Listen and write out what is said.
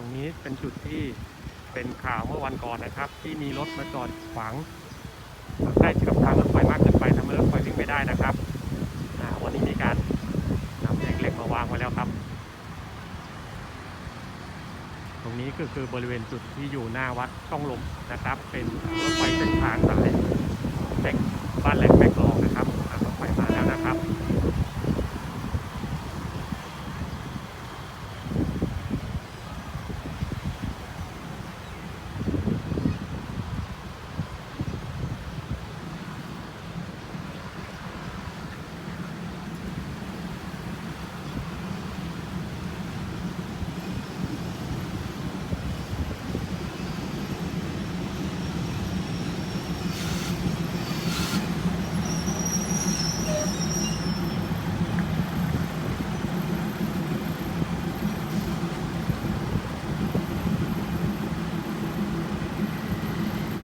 รงนี้เป็นจุดที่เป็นข่าวเมื่อวันก่อนนะครับ ที่มีรถมาจอดขวางใกล้กับทางรถไฟมากเกินไปทำให้รถไฟวิ่งไม่ได้นะครับวันนี้มีการนำแท่งเหล็กมาวางไว้แล้วครับ ตรงนี้ก็คือบริเวณจุดที่อยู่หน้าวัดช่องลมนะครับ เป็นรถไฟเป็น